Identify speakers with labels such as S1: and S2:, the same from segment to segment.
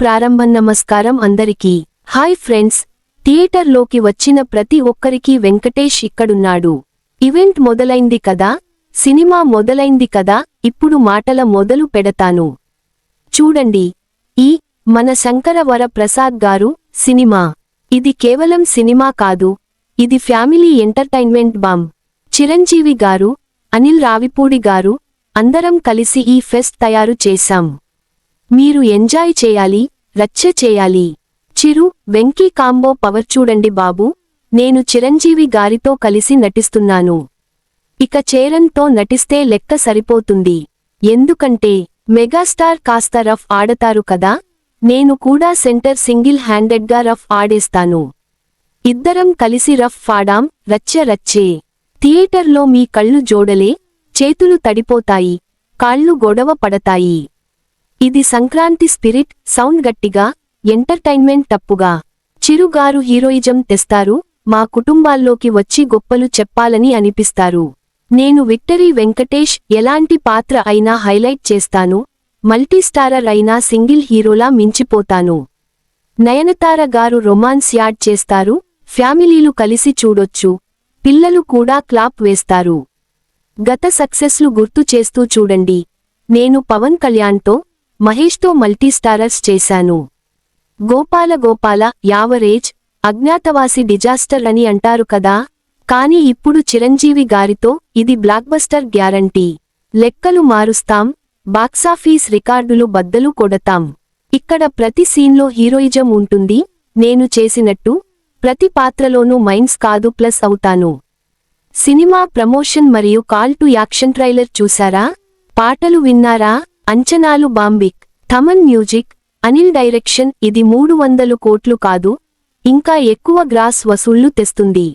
S1: ప్రారంభం నమస్కారం అందరికీ. హాయ్ ఫ్రెండ్స్ థియేటర్లోకి వచ్చిన ప్రతి ఒక్కరికి వెంకటేష్ ఇక్కడున్నాడు. ఈవెంట్ మొదలైంది కదా? సినిమా మొదలైంది కదా? ఇప్పుడు మాటల మొదలు పెడతాను. చూడండి. ఈ మన శంకరవర ప్రసాద్ గారు సినిమా. ఇది కేవలం సినిమా కాదు. ఇది ఫ్యామిలీ ఎంటర్టైన్మెంట్ బామ్ చిరంజీవి గారు అనిల్ రావిపూడి గారు అందరం కలిసి ఈ ఫెస్ట్ తయారు చేశాం. మీరు ఎంజాయ్ చేయాలి రచ్చ చేయాలి. చిరు వెంకీ కాంబో పవర్ చూడండి బాబు. నేను చిరంజీవి గారితో కలిసి నటిస్తున్నాను. ఇక చేరన్తో నటిస్తే లెక్క సరిపోతుంది. ఎందుకంటే మెగాస్టార్ కాస్త రఫ్ ఆడతారు కదా. నేను కూడా సెంటర్ సింగిల్ హ్యాండెడ్గా రఫ్ ఆడేస్తాను. ఇద్దరం కలిసి రఫ్ ఫాడాం రచ్చ రచ్చే. థియేటర్లో మీ కళ్ళు జోడలే చేతులు తడిపోతాయి కాళ్ళు గొడవ పడతాయి. ఇది సంక్రాంతి స్పిరిట్ సౌండ్ గట్టిగా ఎంటర్టైన్మెంట్ తప్పుగా. చిరుగారు హీరోయిజం తెస్తారు మా కుటుంబాల్లోకి వచ్చి గొప్పలు చెప్పాలని అనిపిస్తారు. నేను విక్టరీ వెంకటేష్ ఎలాంటి పాత్ర అయినా హైలైట్ చేస్తాను మల్టీస్టారర్ అయినా సింగిల్ హీరోలా మించిపోతాను. నయనతార గారు రొమాన్స్ యాడ్ చేస్తారు ఫ్యామిలీలు కలిసి చూడొచ్చు పిల్లలు కూడా క్లాప్ వేస్తారు. గత సక్సెస్లు గుర్తు చేస్తూ చూడండి. నేను పవన్ కళ్యాణ్తో మహేష్తో మల్టీస్టారర్స్ చేశాను. గోపాల గోపాల యావరేజ్ అజ్ఞాతవాసి డిజాస్టర్ అని అంటారు కదా? కాని ఇప్పుడు చిరంజీవి గారితో ఇది బ్లాక్బస్టర్ గ్యారంటీ. లెక్కలు మారుస్తాం బాక్సాఫీస్ రికార్డులు బద్దలు కొడతాం. ఇక్కడ ప్రతి సీన్లో హీరోయిజం ఉంటుంది నేను చేసినట్టు ప్రతి పాత్రలోనూ మైన్స్ కాదు ప్లస్ అవుతాను. సినిమా ప్రమోషన్ మరియు కాల్ టు యాక్షన్ ట్రైలర్ చూసారా పాటలు విన్నారా? అంచనాలు బాంబిక్ థమన్ మ్యూజిక్ అనిల్ డైరెక్షన్ ఇది మూడు వందలు కోట్లు కాదు ఇంకా ఎక్కువ గ్రాస్ వసూళ్ళు తెస్తుంది.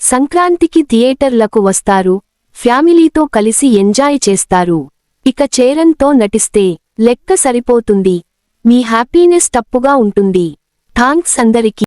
S1: సంక్రాంతికి థియేటర్లకు వస్తారు ఫ్యామిలీతో కలిసి ఎంజాయ్ చేస్తారు. ఇక చేరన్తో నటిస్తే లెక్క సరిపోతుంది. మీ హ్యాపీనెస్ తప్పుగా ఉంటుంది. థాంక్స్ అందరికీ.